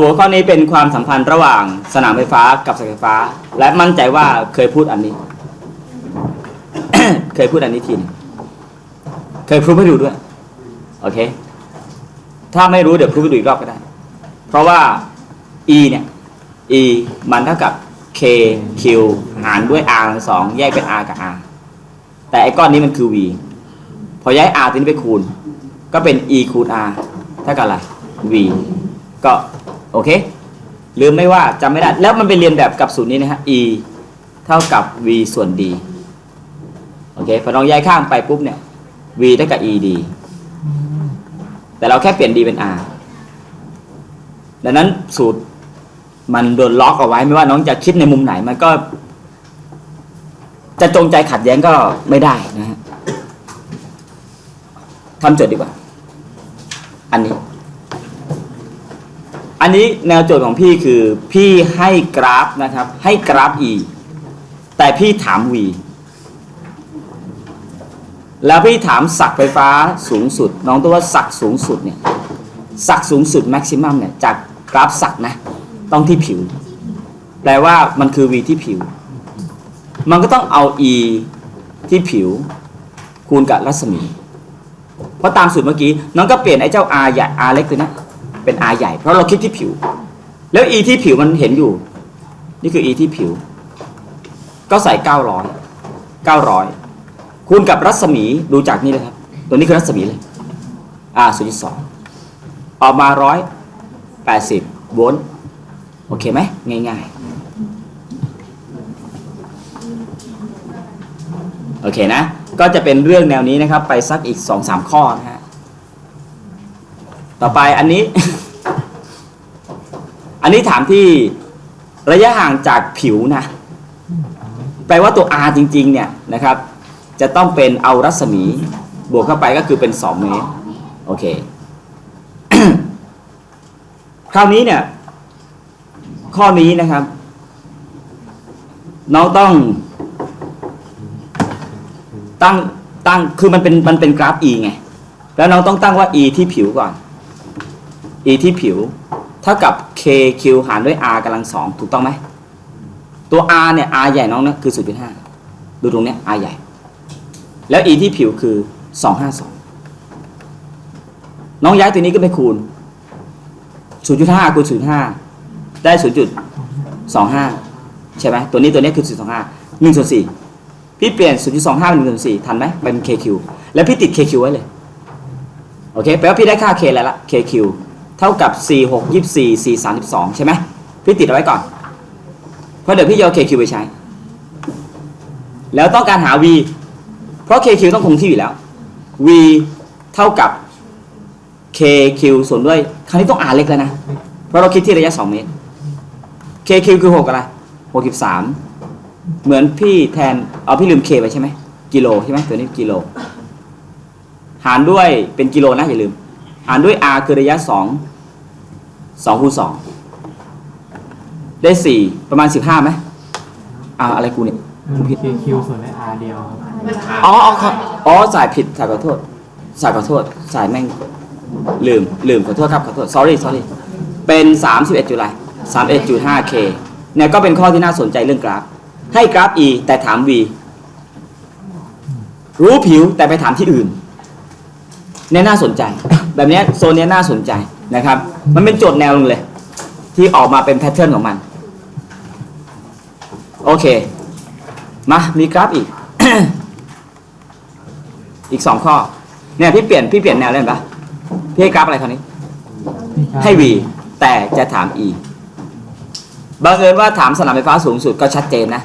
หัวข้อนี้เป็นความสัมพันธ์ระหว่างสนามไฟฟ้ากับสายไฟฟ้า และมั่นใจว่าเคยพูดอันนี้ เคยพูดอันนี้ทีนึงเคยพูดให้ดูด้วย โอเค ถ้าไม่รู้เดี๋ยวพูดให้ดูอีกรอบก็ได้ เพราะว่า e เนี่ย e มันเท่ากับ k q หารด้วย r สองแยกเป็น r กับ r แต่ไอ้ก้อนนี้มันคือ v พอย้าย r ตัวนี้ไปคูณ ก็เป็น e คูณ r เท่ากับอะไร v ก็ โอเคลืมไม่ว่าจำไม่ได้ แล้วมันไปเรียนแบบกับสูตรนี้นะฮะ e เท่ากับ v ส่วน d โอเคพอลองย้ายข้างไปปุ๊บเนี่ย v เท่ากับ e d แต่เราแค่เปลี่ยน d เป็น r ดังนั้นสูตรมันโดนล็อกเอาไว้ไม่ว่าน้องจะคิดในมุมไหนมันก็ จะจงใจขัดแย้งก็ไม่ได้นะฮะทำโจทย์ดีกว่า อันนี้ อันนี้แนวโจทย์ของพี่คือ พี่ให้กราฟนะครับ ให้กราฟ e แต่พี่ถาม v แล้วพี่ถามศักย์ไฟฟ้าสูงสุด น้องตัวว่าศักย์สูงสุดเนี่ยศักย์สูงสุดแม็กซิมัมเนี่ยจากกราฟศักย์นะ ต้องที่ผิว แปลว่ามันคือ v ที่ผิว มันก็ต้องเอา e ที่ผิว คูณกับรัศมี เพราะตามสูตรเมื่อกี้ น้องก็เปลี่ยนไอ้เจ้า r ใหญ่ r เล็กตัวนี้ เป็น r ใหญ่ เพราะเราคิดที่ผิว แล้ว e ที่ผิวมันเห็นอยู่ นี่คือ e ที่ผิว ก็ใส่ 900 900 คูณกับรัศมีดูจากนี่เลยครับ ตัวนี้คือรัศมีเลย r 0.2ออกมา 180 โวลต์โอเคไหมง่าย ๆ โอเคนะ ก็จะเป็นเรื่องแนวนี้นะครับ ไปสักอีก 2-3 ข้อนะฮะ ต่อไปอันนี้ อันนี้ถามที่ระยะห่างจากผิวนะ แปลว่าตัว r จริง ๆ เนี่ยนะครับ จะต้องเป็นเอารัศมี บวกเข้าไปก็คือเป็น 2 เมตร โอเค คราวนี้เนี่ย ข้อนี้นะครับ น้องต้อง ตั้งตั้งคือมันเป็นมันเป็นกราฟ e ไง แล้วน้องต้องตั้งว่า e ที่ผิวก่อน e ที่ผิว เท่ากับ k q หารด้วย r กำลังสองถูกต้องไหม ตัว r เนี่ย r ใหญ่น้องนะคือ 0.5 ดูตรงเนี้ย r ใหญ่ แล้ว e ที่ผิวคือ 252 น้องย้ายตัวนี้ก็ไปคูณ 0.5คูณ0.5 ได้ 0.25 ใช่ไหมตัวนี้ตัวนี้คือ 0.25 1ส่วน4พี่เปลี่ยน 0.25 เป็น1ส่วน4ทันไหมเป็น kq แล้วพี่ติด kq ไว้เลย โอเค แปลว่าพี่ได้ค่า k แล้วละ kq เท่ากับ 4 6 24 4 32 ใช่ไหมพี่ติดเอาไว้ก่อน เพราะเดี๋ยวพี่จะเอา kq ไปใช้ แล้วต้องการหา v เพราะ kq ต้องคงที่อยู่แล้ว v เท่ากับ kq ส่วนด้วย คราวนี้ต้อง r เล็กแล้วนะ เพราะเราคิดที่ระยะ 2 เมตร kq คือ 6 อะไร 63 เหมือนพี่แทน เอาพี่ลืม k ไปใช่ไหม กิโลใช่ไหมตัวนี้กิโล หารด้วยเป็นกิโลนะอย่าลืม หารด้วย r คือระยะ 2 2คูณ2ได้ 4 ประมาณ 15ไหมอ่าอะไรกูเนี่ยมันมี KQ ส่วนใน R เดียวครับอ๋ออ๋อขออ๋อสายผิดสายขอโทษสายขอโทษสายแม่งลืมลืมขอโทษครับขอโทษ sorry sorry เป็น 31จุดอะไร31.5 k เนี่ยก็เป็นข้อที่น่าสนใจเรื่องกราฟ ให้กราฟ e แต่ถาม v รู้ผิวแต่ไปถามที่อื่น เนี่ยน่าสนใจ แบบเนี้ยโซนเนี้ยน่าสนใจนะครับ มันเป็นโจทย์แนวนึงเลย ที่ออกมาเป็นแพทเทิร์นของมัน โอเค มามีกราฟอีก อีกสองข้อ เนี่ยพี่เปลี่ยนพี่เปลี่ยนแนวเล่นปะพี่ให้กราฟอะไรคราวนี้ ให้ v แต่จะถาม e บังเอิญว่าถามสนามไฟฟ้าสูงสุดก็ชัดเจนนะ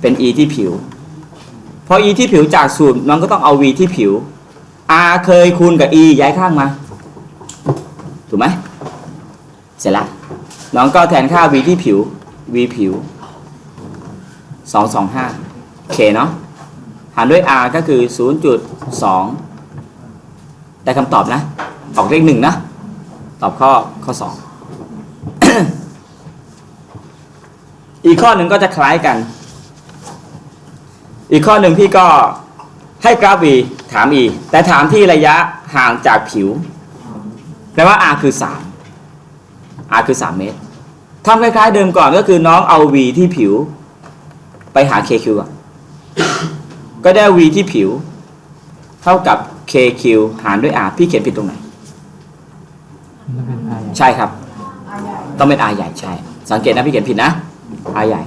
เป็น e ที่ผิว พอ e ที่ผิวจากสูตรน้องก็ต้องเอา v ที่ผิว r เคยคูณกับ e ย้ายข้างมา ถูกไหมเสร็จล้วน้องก็แทนค่า v ที่ผิว v ผิว 225 k เนาะ หารด้วย r ก็คือ 0.2 ได้คำตอบนะ ออกเลขหนึ่งนะ ตอบข้อข้อ 2 อีกข้อหนึ่งก็จะคล้ายกัน อีกข้อหนึ่งพี่ก็ให้กราฟ v ถาม e แต่ถามที่ระยะห่างจากผิว แปลว่า r คือ 3 r คือ 3 เมตรทำคล้ายๆเดิมก่อนก็คือน้องเอา v ที่ผิว ไปหา kq ก่อนก็ได้ v ที่ผิว เท่ากับ kq หารด้วย r พี่เขียนผิดตรงไหนนเป็น r ใหญ่ใช่ครับ ต้องเป็น r ใหญ่ใช่ สังเกตนะพี่เขียนผิดนะ r ใหญ่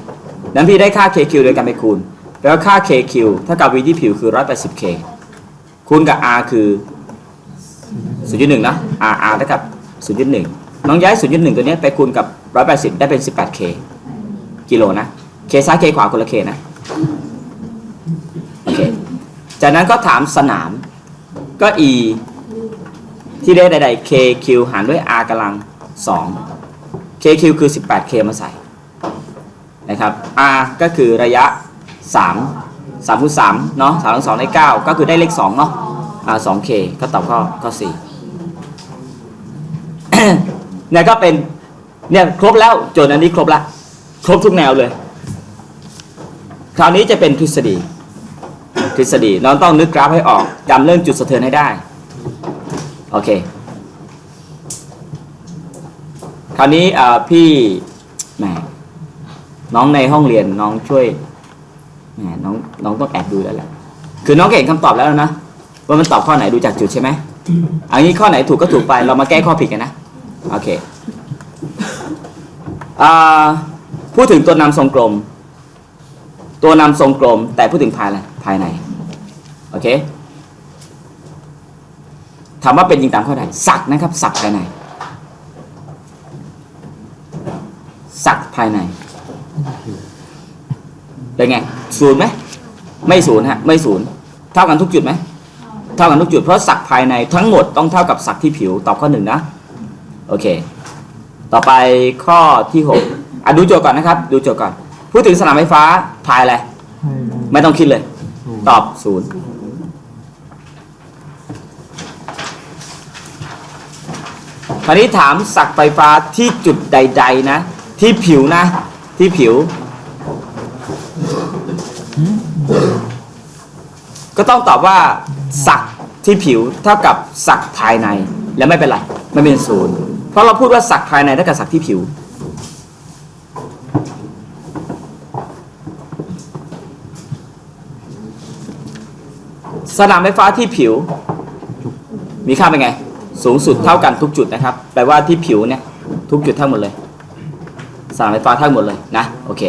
นั้นพี่ได้ค่า kq โดยการไปคูณ แล้วค่า kq เท่ากับ v ที่ผิวคือ 180k คูณกับ r คือ0.1นะ r r เท่ากับ0.1น้องย้าย 0.1 ตัวนี้ไปคูณกับ 180 ได้เป็น 18k กิโลนะ k ซ้าย k ขวาคนละ k นะโอเคจากนั้นก็ถามสนามก็ e ที่ได้ใดๆ kq หารด้วย r กำลัง 2 kq คือ 18k มาใส่นะครับ r ก็คือระยะ 3 3คูณ3เนาะ3คูณ2ได้9ก็คือได้เลข2เนาะ r 2k ก็ตอบข้อข้อ4เนี่ยก็เป็นเนี่ยครบแล้วโจทย์อันนี้ครบละครบทุกแนวเลย คราวนี้จะเป็นทฤษฎี ทฤษฎีเราต้องนึกกราฟให้ออกจำเรื่องจุดสะเทือนให้ได้ โอเค คราวนี้พี่แหมน้องในห้องเรียนน้องช่วย น้องน้องต้องแอบดูแล้วแหละคือน้องเก่งคำตอบแล้วนะว่ามันตอบข้อไหนดูจากจุดใช่ไหมอันนี้ข้อไหนถูกก็ถูกไปเรามาแก้ข้อผิดกันนะโอเคอพูดถึงตัวนำทรงกลม ตัวนำทรงกลม แต่พูดถึงภายในภายในโอเคถามว่าเป็นจริงตามข้อใดสักนะครับ สักภายใน สักภายในเป็นไง ศูนย์ไหมไม่ศูนย์ฮะไม่ศูนย์เท่ากันทุกจุดไหมเท่ากันทุกจุดเพราะสักภายในทั้งหมดต้องเท่ากับสักที่ผิวตอบข้อหนึ่งนะโอเค ต่อไปข้อที่หกอะดูโจทย์ก่อนนะครับ ดูโจทย์ก่อน พูดถึงสนามไฟฟ้าพายอะไรให้ไม่ต้องคิดเลยศูนย์ตอบศูนย์คราวนี้ถามสักไฟฟ้าที่จุดใด ๆ นะ ที่ผิวนะ ที่ผิว ก็ต้องตอบว่า สักที่ผิวเท่ากับสักภายในแล้วไม่เป็นไรไม่เป็นศูนย์เพราะเราพูดว่าสักภายในเท่ากับสักที่ผิว สนามไฟฟ้าที่ผิว มีค่าเป็นไง สูงสุดเท่ากันทุกจุดนะครับแปลว่าที่ผิวเนี่ยทุกจุดเท่าหมดเลย สนามไฟฟ้าเท่าหมดเลยนะโอเค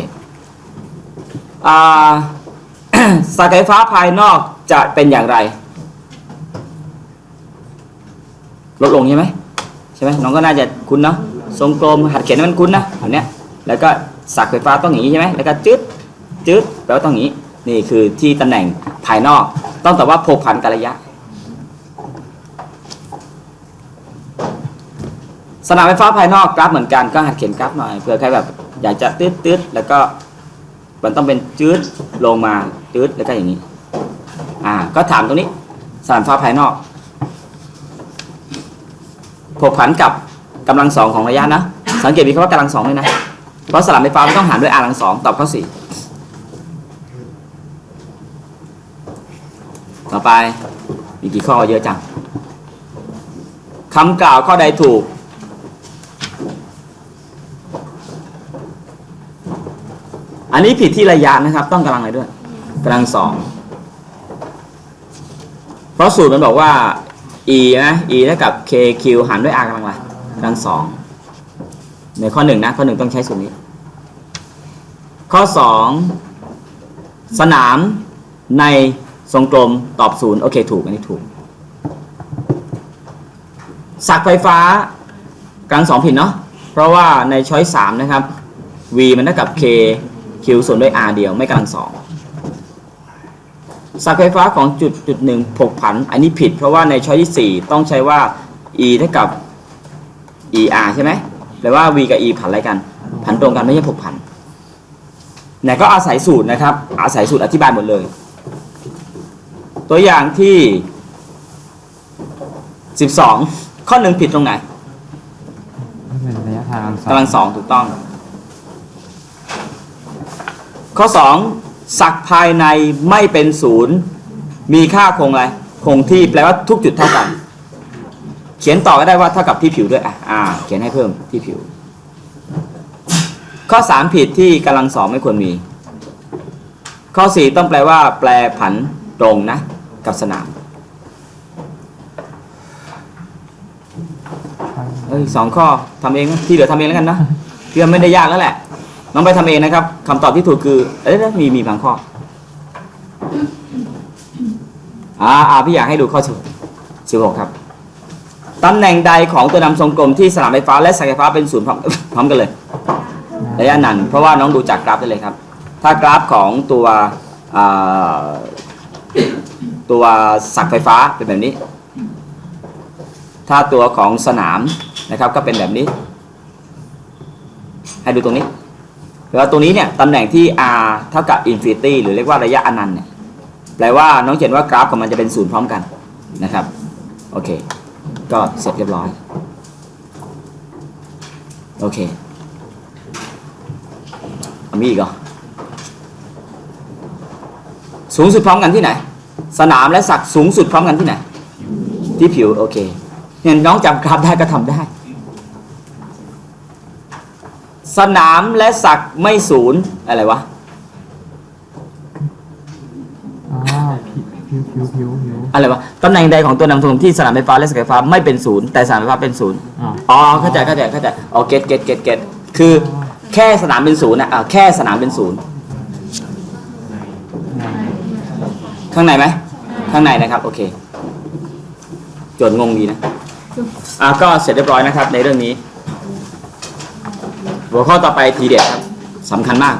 อ่า สายไฟฟ้าภายนอกจะเป็นอย่างไร ลดลงใช่ไหมใช่ไหมน้องก็น่าจะคุ้นเนาะทรงกลมหัดเขียนมันคุ้นนะแบบเนี้ยแล้วก็สักไฟฟ้าต้องอย่างนี้ใช่ไหมแล้วก็จืดจืดแปลว่าต้องอย่างนี้ นี่คือที่ตำแหน่งภายนอก ต้องแตอบว่าโพกผันกระยะ สนามไฟฟ้าภายนอกกราฟเหมือนกันก็หัดเขียนกราฟหน่อยเผื่อใครแบบอยากจะตืดตืดแล้วก็ มันต้องเป็นจืดลงมาตืดแล้วก็อย่างนี้ อ่า ก็ถามตรงนี้สนามไฟฟ้าภายนอกผกผันกับกำลังสองของระยะนะ สังเกตมีคำว่ากำลังสองด้วยนะ เพราะสนามไฟฟ้ามันต้องหารด้วย r กำลังสองตอบข้อสี่ต่อไปมีกี่ข้อเยอะจังคำกล่าวข้อใดถูก อันนี้ผิดที่ระยะนะครับ ต้องกำลังอะไรด้วยกำลังสองเพราะสูตรมันบอกว่า e นะ e เท่ากับ kq หารด้วย r กำลังอะไรกำลังสองในข้อหนึ่งนะ ข้อหนึ่งต้องใช้สูตรนี้ ข้อสองสนามในทรงกลมตอบศูนย์โอเคถูกอันนี้ถูกสักไฟฟ้ากลางสองผิดเนาะเพราะว่าในช้อยสามนะครับ v มันเท่ากับ k q ส่วนด้วย r เดียวไม่กำลังสองสักไฟฟ้าของจุดจุดหนึ่งผกผัน อันนี้ผิดเพราะว่าในช้อยที่ 4 ต้องใช้ว่า e เท่ากับ er ใช่ไหมแปลว่า v กับ e ผันอะไรกัน ผันตรงกันไม่ใช่ผกผันไหนก็อาศัยสูตรนะครับ อาศัยสูตรอธิบายหมดเลย ตัวอย่างที่ 12 ข้อหนึ่งผิดตรงไหนไม่เป็นระยะทางกำลังสองถูกต้อง ข้อ 2 สักภายในไม่เป็นศูนย์มีค่าคงอะไรคงที่แปลว่าทุกจุดเท่ากัน เขียนต่อก็ได้ว่าเท่ากับที่ผิวด้วยอะอ่า เขียนให้เพิ่มที่ผิว ข้อ 3 ผิดที่กำลังสองไม่ควรมี ข้อ 4 ต้องแปลว่า แปลผันตรงนะ กับสนามเอ้ยสองข้อทำเองที่เหลือทำเองแล้วกันนะเพี่ว่าไม่ได้ยากแล้วแหละ น้องไปทำเองนะครับคำตอบที่ถูกคือเอ้ยมีมีบางข้ออ่าอ่าพี่อยากให้ดูข้อสิบสิบหกครับตำแหน่งใดของตัวนำทรงกลมที่สนามไฟฟ้าและสายไฟฟ้าเป็นศูนย์พร้อมพร้อมกันเลยระยะนันเพราะว่าน้องดูจากกราฟได้เลยครับ ถ้ากราฟของตัวตัวสักไฟฟ้าเป็นแบบนี้ ถ้าตัวของสนามนะครับก็เป็นแบบนี้ ให้ดูตรงนี้ แปลว่าตรงนี้เนี่ยตำแหน่งที่ r เท่ากับ infinity หรือเรียกว่าระยะอนันต์เนี่ยแปลว่าน้องเขียนว่ากราฟของมันจะเป็นศูนย์พร้อมกันนะครับ โอเค ก็เสร็จเรียบร้อย โอเคมีอีกเหรอสูงสุดพร้อมกันที่ไหน สนามและสักสูงสุดพร้อมกันที่ไหน ที่ผิว โอเคเนี่ยน้องจำกราฟได้ก็ทำได้ สนามและสักไม่ศูนย์อะไรวะอ๋อผิวผิวผิวผิวอะไรวะตำแหน่งใดของตัวนำทงที่สนามไฟฟ้าและสายไฟฟ้าไม่เป็นศูนย์แต่สนามไฟฟ้าเป็นศูนย์อ๋ออ๋อเข้าใจเข้าใจเข้าใจอ๋อเก็ตเก็ตเก็ตเก็ตคือแค่สนามเป็นศูนย์นะอ่าแค่สนามเป็นศูนย์ในข้างในไหมข้างในนะครับโอเคโจทย์งงดีนะอ่าก็เสร็จเรียบร้อยนะครับในเรื่องนี้ หัวข้อต่อไปทีเด็ดครับสำคัญมาก